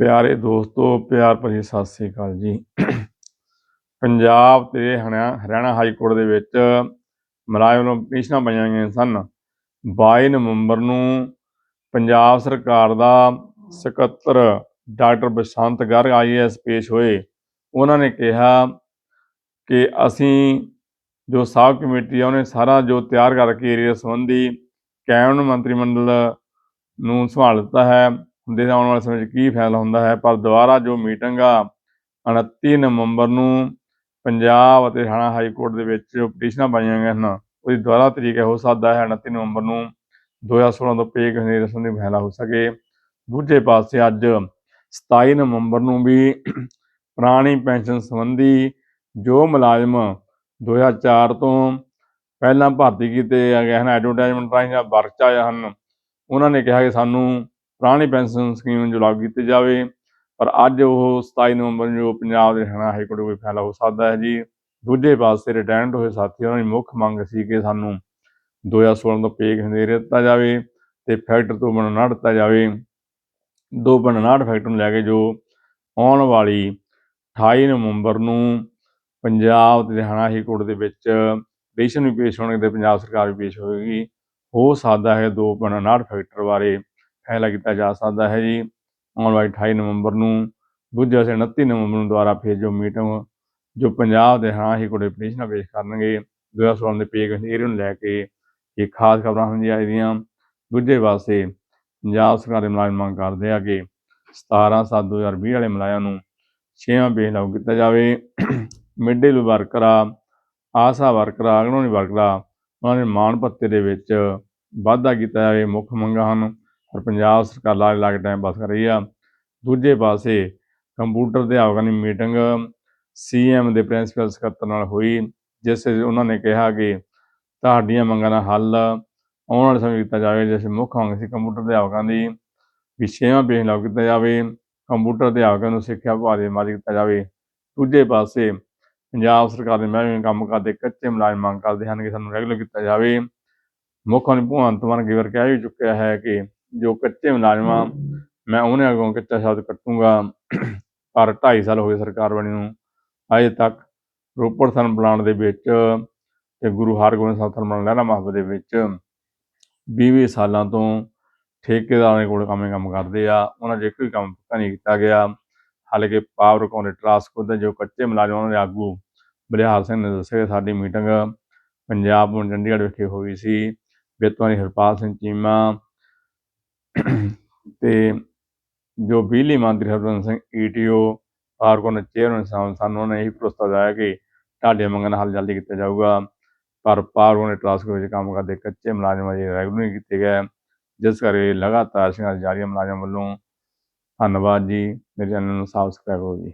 ਪਿਆਰੇ ਦੋਸਤੋ, ਪਿਆਰ ਭਰੀ ਸਤਿ ਸ੍ਰੀ ਅਕਾਲ ਜੀ। ਪੰਜਾਬ ਤੇ ਹਰਿਆ- ਹਰਿਆਣਾ ਹਾਈ ਕੋਰਟ ਦੇ ਵਿੱਚ ਮੁਲਾਜ਼ਮ ਨੂੰ ਪਟੀਸ਼ਨਾਂ ਪਾਈਆਂ ਗਈਆਂ ਸਨ। 22 ਨਵੰਬਰ ਨੂੰ ਪੰਜਾਬ ਸਰਕਾਰ ਦਾ ਸਕੱਤਰ ਡਾਕਟਰ ਬਸੰਤ ਗਰਗ ਆਈਐਸ ਪੇਸ਼ ਹੋਏ। ਉਹਨਾਂ ਨੇ ਕਿਹਾ ਕਿ ਅਸੀਂ ਜੋ ਸਾਬ ਕਮੇਟੀ ਆ, ਉਹਨੇ ਸਾਰਾ ਜੋ ਤਿਆਰ ਕਰਕੇ ਏਰੀਆ ਸੰਬੰਧੀ ਕੈਬਨਿਟ ਮੰਤਰੀ ਮੰਡਲ ਨੂੰ ਸੰਭਾਲ ਦਿੱਤਾ ਹੈ। ਹੁੰਦੇ ਆਉਣ ਵਾਲੇ ਸਮੇਂ 'ਚ ਕੀ ਫੈਸਲਾ ਹੁੰਦਾ ਹੈ? ਪਰ ਦੁਬਾਰਾ ਜੋ ਮੀਟਿੰਗ ਆ 29 ਨਵੰਬਰ ਨੂੰ ਪੰਜਾਬ ਅਤੇ ਹਰਿਆਣਾ ਹਾਈ ਕੋਰਟ ਦੇ ਵਿੱਚ ਜੋ ਪਟੀਸ਼ਨਾਂ ਪਾਈਆਂ ਗਈਆਂ ਹਨ। ਉਹਦੀ ਦੁਬਾਰਾ ਤਰੀਕ ਹੋ ਸਕਦਾ ਹੈ 29 ਨਵੰਬਰ ਨੂੰ 2016 ਤੋਂ ਪੇ ਕਰਨੇ ਸੰਬੰਧੀ ਫੈਸਲਾ ਹੋ ਸਕੇ। ਦੂਜੇ ਪਾਸੇ ਅੱਜ 27 ਨਵੰਬਰ ਨੂੰ ਵੀ ਪੁਰਾਣੀ ਪੈਨਸ਼ਨ ਸੰਬੰਧੀ ਜੋ ਮੁਲਾਜ਼ਮ 2004 ਤੋਂ ਪਹਿਲਾਂ ਭਰਤੀ ਕੀਤੇ ਗਏ ਹਨ ਐਡਵਰਟਾਈਜ਼ਮੈਂਟ ਰਾਹੀਂ ਜਾਂ ਵਰਕ 'ਚ ਆਏ ਹਨ, ਉਹਨਾਂ ਨੇ ਕਿਹਾ ਕਿ ਸਾਨੂੰ ਪੁਰਾਣੀ ਪੈਨਸ਼ਨ ਸਕੀਮ ਜੋ ਲਾਗੂ ਕੀਤੀ ਜਾਵੇ, ਪਰ ਅੱਜ ਉਹ 27 ਨਵੰਬਰ ਨੂੰ ਜੋ ਪੰਜਾਬ ਦੇ ਹਰਿਆਣਾ ਹਾਈ ਕੋਰਟ ਕੋਈ ਫੈਸਲਾ ਹੋ ਸਕਦਾ ਹੈ ਜੀ। ਦੂਜੇ ਪਾਸੇ ਰਿਟਾਇਰਡ ਹੋਏ ਸਾਥੀ, ਉਹਨਾਂ ਦੀ ਮੁੱਖ ਮੰਗ ਸੀ ਕਿ ਸਾਨੂੰ 2016 ਤੋਂ ਪੇ ਦੇ ਦਿੱਤਾ ਜਾਵੇ ਤੇ ਫੈਕਟਰ ਤੋਂ ਬਣਨਾ ਦਿੱਤਾ ਜਾਵੇ। ਦੋ ਬਣਨਾੜ ਫੈਕਟਰ ਨੂੰ ਲੈ ਕੇ ਜੋ ਆਉਣ ਵਾਲੀ 28 ਨਵੰਬਰ ਨੂੰ ਪੰਜਾਬ ਤੇ ਹਰਿਆਣਾ ਹਾਈ ਕੋਰਟ ਦੇ ਵਿੱਚ ਪਟੀਸ਼ਨ ਵੀ ਪੇਸ਼ ਹੋਣਗੇ ਤੇ ਪੰਜਾਬ ਸਰਕਾਰ ਵੀ ਪੇਸ਼ ਹੋਵੇਗੀ। ਹੋ ਸਕਦਾ ਹੈ ਦੋ ਬਣਨਾੜ ਫੈਕਟਰ ਬਾਰੇ ਫੈਸਲਾ ਕੀਤਾ ਜਾ ਸਕਦਾ ਹੈ ਜੀ। ਆਉਣ ਵਾਲੀ 28 ਨਵੰਬਰ ਨੂੰ, ਦੂਜੇ ਪਾਸੇ 29 ਨਵੰਬਰ ਨੂੰ ਦੁਆਰਾ ਫਿਰ ਜੋ ਮੀਟਿੰਗ, ਜੋ ਪੰਜਾਬ ਦੇ ਹਾਂ ਹੀ ਕੋਲੇ ਪਟੀਸ਼ਨਾਂ ਪੇਸ਼ ਕਰਨਗੇ 2016 ਦੇ ਪੇ ਏਰੀਆ ਨੂੰ ਲੈ ਕੇ ਇਹ ਖਾਸ ਖਬਰਾਂ ਹਨ ਜੀ ਦੀਆਂ। ਦੂਜੇ ਪਾਸੇ ਪੰਜਾਬ ਸਰਕਾਰ ਦੇ ਮੁਲਾਜ਼ਮ ਮੰਗ ਕਰਦੇ ਆ ਕਿ 17 7 2020 ਵਾਲੇ ਮੁਲਾਜ਼ਮਾਂ ਨੂੰ ਛੇਵਾਂ ਪੇ ਲਾਗੂ ਕੀਤਾ ਜਾਵੇ। Mid day meal worker, Asha worker ਆ ਆਂਗਣਵਾੜੀ ਵਰਕਰ ਆ ਉਹਨਾਂ ਦੇ ਮਾਣ ਭੱਤੇ ਦੇ ਵਿੱਚ ਵਾਧਾ ਕੀਤਾ ਜਾਵੇ। ਮੁੱਖ ਮੰਗਾਂ ਹਨ ਔਰ ਪੰਜਾਬ ਸਰਕਾਰ ਲਾ ਲਾ ਕੇ ਟਾਈਮ ਪਾਸ ਕਰ ਰਹੀ ਆ। ਦੂਜੇ ਪਾਸੇ ਕੰਪਿਊਟਰ ਅਧਿਆਪਕਾਂ ਦੀ ਮੀਟਿੰਗ ਸੀਐਮ ਦੇ ਪ੍ਰਿੰਸੀਪਲ ਸਕੱਤਰ ਨਾਲ ਹੋਈ, ਜਿਸ ਵਿੱਚ ਉਹਨਾਂ ਨੇ ਕਿਹਾ ਕਿ ਤੁਹਾਡੀਆਂ ਮੰਗਾਂ ਦਾ ਹੱਲ ਆਉਣ ਵਾਲੇ ਸਮੇਂ ਕੀਤਾ ਜਾਵੇ, ਜਿਸ ਮੁੱਖ ਮੰਗ ਸੀ ਕੰਪਿਊਟਰ ਅਧਿਆਪਕਾਂ ਦੀ ਵੀ ਛੇਵਾਂ ਪੇਜ ਲਾਗੂ ਕੀਤਾ ਜਾਵੇ, ਕੰਪਿਊਟਰ ਅਧਿਆਪਕਾਂ ਨੂੰ ਸਿੱਖਿਆ ਵਿਭਾਗ ਦੇ ਮਾਲੀ ਕੀਤਾ ਜਾਵੇ। ਦੂਜੇ ਪਾਸੇ ਪੰਜਾਬ ਸਰਕਾਰ ਦੇ ਮਹਿਕਮੇ ਕੰਮ ਕਰਦੇ, ਕੱਚੇ ਮੁਲਾਜ਼ਮ ਮੰਗ ਕਰਦੇ ਹਨ ਕਿ ਸਾਨੂੰ ਰੈਗੂਲਰ ਕੀਤਾ ਜਾਵੇ। ਮੁੱਖ ਮੰਤਰੀ ਭਗਵੰਤ ਮਾਨ ਕਈ ਵਾਰ ਕਹਿ ਵੀ ਚੁੱਕਿਆ ਹੈ ਕਿ ਜੋ ਕੱਚੇ ਮੁਲਾਜ਼ਮ ਆ ਮੈਂ ਉਹਨਾਂ ਅੱਗੋਂ ਕੱਚਾ ਸ਼ਬਦ ਕੱਟੂੰਗਾ। ਪਰ 2.5 ਸਾਲ ਹੋ ਗਏ ਸਰਕਾਰ ਬਣੀ ਨੂੰ। ਅਜੇ ਤੱਕ ਰੋਪੜ ਸਨ ਪਲਾਂਟ ਦੇ ਵਿੱਚ ਤੇ ਗੁਰੂ ਹਰਗੋਬਿੰਦ ਸਾਹਿਬ ਥਰਮਲ ਲਹਿਰਾ ਮਾਹਬੇ ਦੇ ਵਿੱਚ 20 ਸਾਲਾਂ ਤੋਂ ਠੇਕੇਦਾਰਾਂ ਕੋਲ ਕੰਮ ਕੰਮ ਕਰਦੇ ਆ। ਉਹਨਾਂ 'ਚ ਇੱਕ ਵੀ ਕੰਮ ਪੱਕਾ ਨਹੀਂ ਕੀਤਾ ਗਿਆ। ਹਾਲਾਂਕਿ ਪਾਵਰ ਕਾਉਂਟ ਟਰਾਂਸਕੋ ਦੇ ਜੋ ਕੱਚੇ ਮੁਲਾਜ਼ਮ ਉਹਨਾਂ ਦੇ ਆਗੂ ਬਲਿਹਾਰ ਸਿੰਘ ਨੇ ਦੱਸਿਆ ਕਿ ਸਾਡੀ ਮੀਟਿੰਗ ਪੰਜਾਬ ਨੂੰ ਚੰਡੀਗੜ੍ਹ ਵਿਖੇ ਹੋਈ ਸੀ। ਬੇਤਵਾਨੀ ਹਰਪਾਲ ਸਿੰਘ ਚੀਮਾ ਤੇ ਜੋ ਬਿਜਲੀ ਮੰਤਰੀ ਹਰਬੰਸ ਸਿੰਘ ਈਟੀਓ ਪਾਰਕੋਨ ਚੇਅਰਮੈਨ ਸਾਹਿਬ ਸਾਨੂੰ ਉਹਨਾਂ ਨੇ ਇਹ ਭਰੋਸਾ ਦਿਵਾਇਆ ਕਿ ਤੁਹਾਡੇ ਮੰਗਾਂ ਦਾ ਹੱਲ ਜਲਦੀ ਕੀਤਾ ਜਾਊਗਾ। ਪਰ ਪਾਰਕੋਨ ਟਰਾਂਸਕੋ ਵਿੱਚ ਕੰਮ ਕਰਦੇ ਕੱਚੇ ਮੁਲਾਜ਼ਮ ਅਜੇ ਰੈਗੂਲਰ ਨਹੀਂ ਕੀਤੇ ਗਏ। ਜਿਸ ਕਰਕੇ ਲਗਾਤਾਰ ਸੰਘਰਸ਼ ਜਾਰੀ ਮੁਲਾਜ਼ਮ ਵੱਲੋਂ ਧੰਨਵਾਦ ਜੀ। ਮੇਰੇ ਚੈਨਲ ਨੂੰ ਸਬਸਕ੍ਰਾਈਬ ਕਰੋ ਜੀ।